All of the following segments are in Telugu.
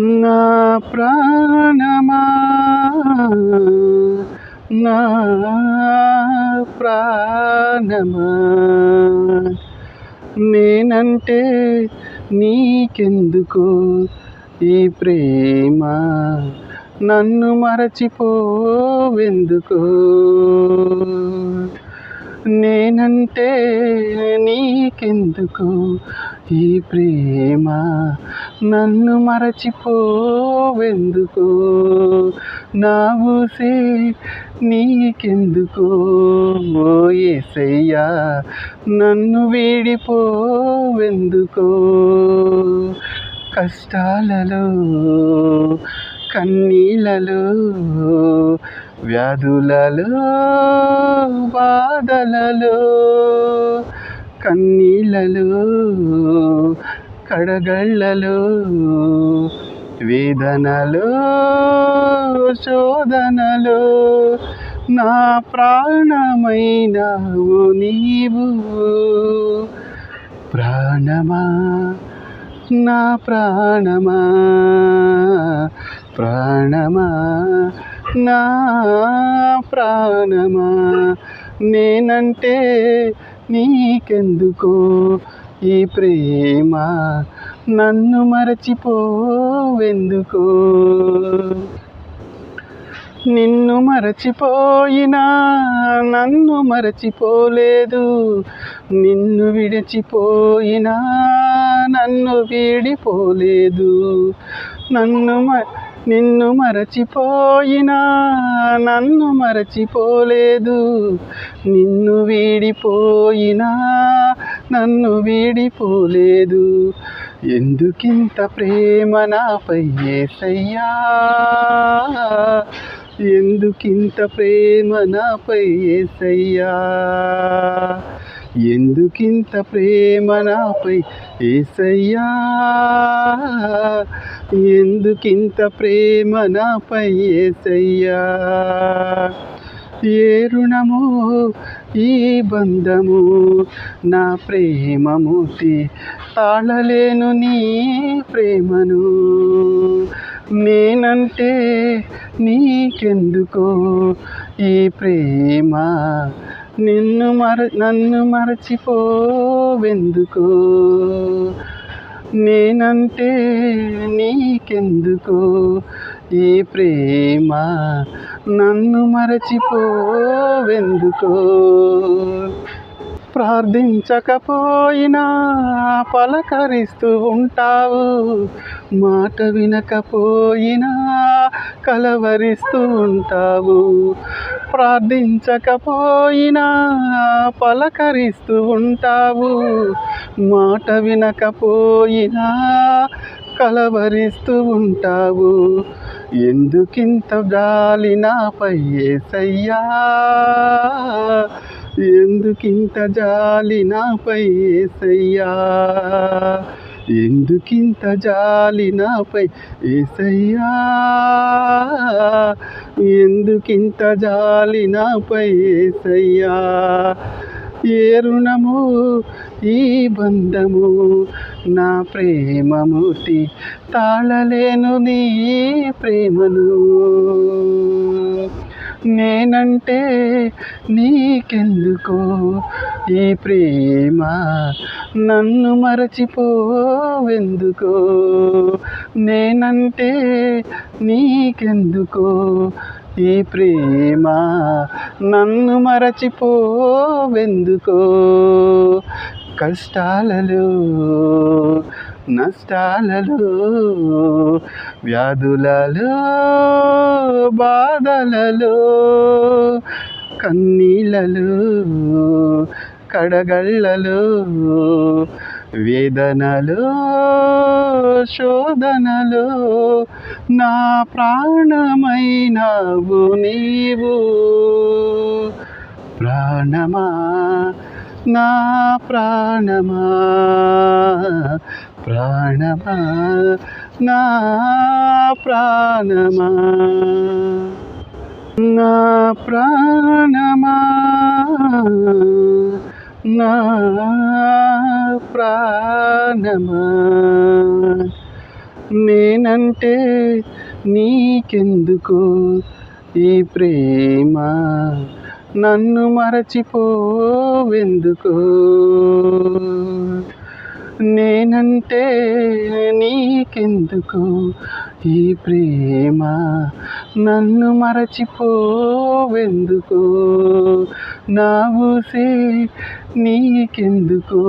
నా ప్రాణమా? నా ప్రాణమా? నేనంటే నీకెందుకు ఈ ప్రేమ? నన్ను మరచిపోవెందుకు? నేనంటే నీకెందుకు ఈ ప్రేమ? నన్ను మరచిపోవెందుకు? నా ఊసే నీకెందుకు? ఓ ఏసయ్యా నన్ను వీడిపోవెందుకో? కష్టాలలో కన్నీళ్ళలో వ్యాధులలో బాధలలో కన్నీళ్ళలో కడగళ్ళలో వేదనలో శోధనలో నా ప్రాణమైన నీవు. ప్రాణమా? నా ప్రాణమా? ప్రాణమా? నా ప్రాణమా? నేనంటే నీకెందుకో ఈ ప్రేమ? నన్ను మరచిపోవెందుకో? నిన్ను మరచిపోయినా నన్ను మరచిపోలేదు. నిన్ను విడిచిపోయినా నన్ను వీడిపోలేదు. నన్ను మ నిన్ను మరచిపోయినా నన్ను మరచిపోలేదు. నిన్ను వీడిపోయినా నన్ను వీడిపోలేదు. ఎందుకింత ప్రేమ నాపై ఏసయ్యా? ఎందుకింత ప్రేమ నాపై ఏసయ్యా? ఎందుకింత ప్రేమ నాపై ఏసయ్యా? ఎందుకింత ప్రేమ నాపై ఏసయ్యా? ఏ రుణము ఈ బంధము నా ప్రేమమూర్తి తాళలేను నీ ప్రేమను. నేనంటే నీకెందుకో ఈ ప్రేమ? నిన్ను మర నన్ను మరచిపోవెందుకో? నేనంటే నీకెందుకో? ఈ ప్రేమ నన్ను మరచిపోవెందుకో? ప్రార్థించకపోయినా పలకరిస్తూ ఉంటావు. మాట వినకపోయినా కలవరిస్తూ ఉంటావు. ప్రార్థించకపోయినా పలకరిస్తూ ఉంటావు. మాట వినకపోయినా కలవరిస్తూ ఉంటావు. ఎందుకింత జాలి నాపై ఏసయ్యా? ఎందుకింత జాలి నాపై ఏసయ్యా? ఎందుకింత జాలి నాపై ఏసయ్యా? ఎందుకింత జాలి నాపై ఏసయ్యా? ఏ రుణము ఈ బంధము నా ప్రేమమూర్తి తాళలేను నీ ప్రేమను. నేనంటే నీకెందుకో? ఈ ప్రేమ నన్ను మరచిపోవెందుకో? నేనంటే నీకెందుకో? ఈ ప్రేమ నన్ను మరచిపోవెందుకో? కష్టాలలో నష్టాలలో వ్యాధులలో బాధలలో కన్నీళ్ళలో కడగళ్ళలో వేదనలో శోధనలో నా ప్రాణమైనవు నీవు. ప్రాణమా? నా ప్రాణమా? ప్రాణమా? నా ప్రాణమా? నా ప్రాణమా? నా ప్రాణమా? నేనంటే నీకెందుకు ఈ ప్రేమ? నన్ను మరచిపోవెందుకు? నేనంటే నీకెందుకు ఈ ప్రేమ? నన్ను మరచిపోవెందుకు? నా ఊసే నీకెందుకు?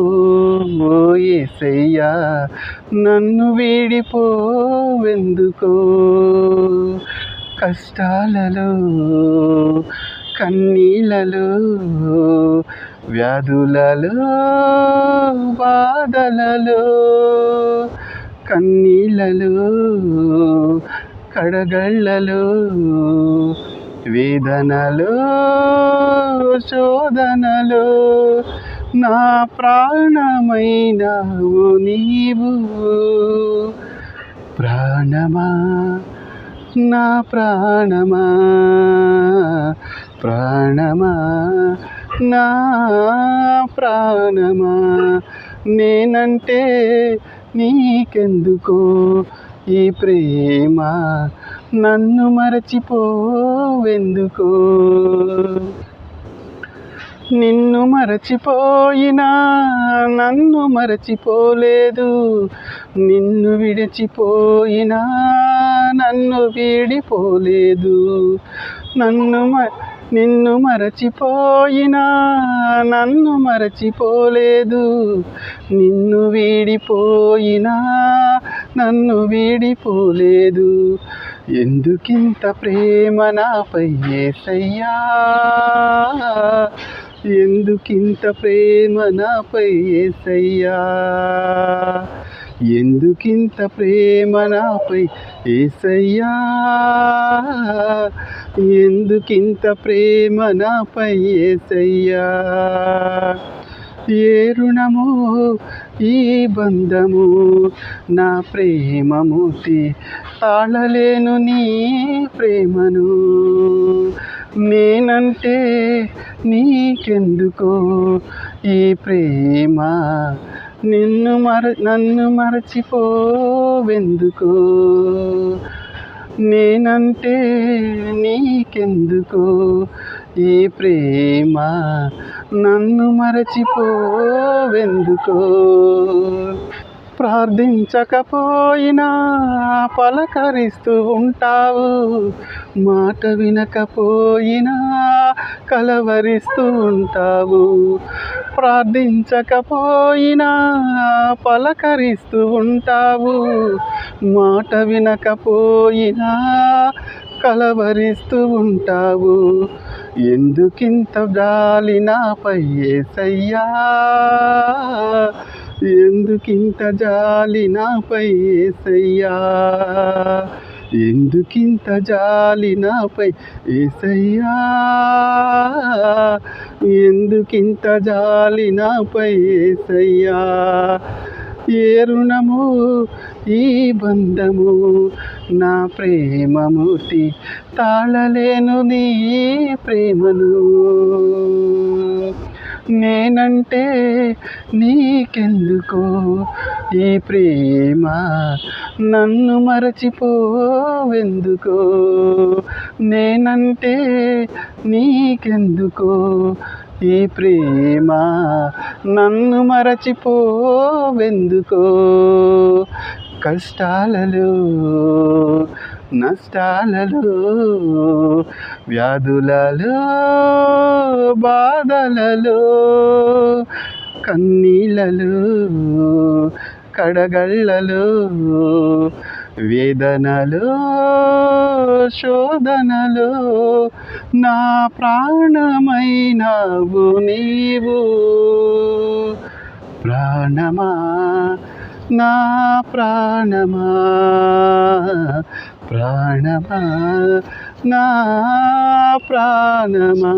ఓయేసయ్యా నన్ను వీడిపోవెందుకు? కష్టాలలో కన్నీళ్ళలో వ్యాధులలో బాధలలో కన్నీళ్ళలో కడగళ్ళలో వేదనలో శోధనలో నా ప్రాణమైనవు నీవు. ప్రాణమా? నా ప్రాణమా? ప్రాణమా? నా ప్రాణమా? నేనంటే నీకెందుకో ఈ ప్రేమ? నన్ను మరచిపోవెందుకో? నిన్ను మరచిపోయినా నన్ను మరచిపోలేదు. నిన్ను విడిచిపోయినా నన్ను వీడిపోలేదు. నన్ను మ నిన్ను మరచిపోయినా నన్ను మరచిపోలేదు. నిన్ను వీడిపోయినా నన్ను వీడిపోలేదు. ఎందుకింత ప్రేమ నాపై ఏసయ్యా? ఎందుకింత ప్రేమ నాపై ఏసయ్యా? ఎందుకింత ప్రేమ నాపై ఏసయ్యా? ఎందుకింత ప్రేమ నాపై ఏసయ్యా? ఏ రుణము ఈ బంధము నా ప్రేమమూర్తి తాళలేను నీ ప్రేమను. నేనంటే నీకెందుకో ఈ ప్రేమ? నిన్ను మర నన్ను మరచిపోవెందుకో? నేనంటే నీకెందుకో? ఈ ప్రేమ నన్ను మరచిపోవెందుకో? ప్రార్థించకపోయినా పలకరిస్తూ ఉంటావు. మాట వినకపోయినా కలవరిస్తూ ఉంటావు. ప్రార్థించకపోయినా పలకరిస్తూ ఉంటావు. మాట వినకపోయినా కలవరిస్తూ ఉంటావు. ఎందుకింత గాలి నాపై ఏసయ్యా? ఎందుకింత జాలి నాపై ఏసయ్యా? ఎందుకింత జాలి నాపై ఏసయ్యా? ఎందుకింత జాలి నాపై ఏసయ్యా? ఏ రుణము ఈ బంధము నా ప్రేమమూర్తి తాళలేను నీ ప్రేమను. నేనంటే నీకెందుకో? ఈ ప్రేమ నన్ను మరచిపోవెందుకో? నేనంటే నీకెందుకో? ఈ ప్రేమ నన్ను మరచిపోవెందుకో? కష్టాలలో నష్టాలలో వ్యాధులలో బాధలలో కన్నీళ్ళలో కడగళ్ళలో వేదనలు శోధనలు నా ప్రాణమైనవు నీవు. ప్రాణమా? నా ప్రాణమా? ప్రాణమా? నా ప్రాణమా?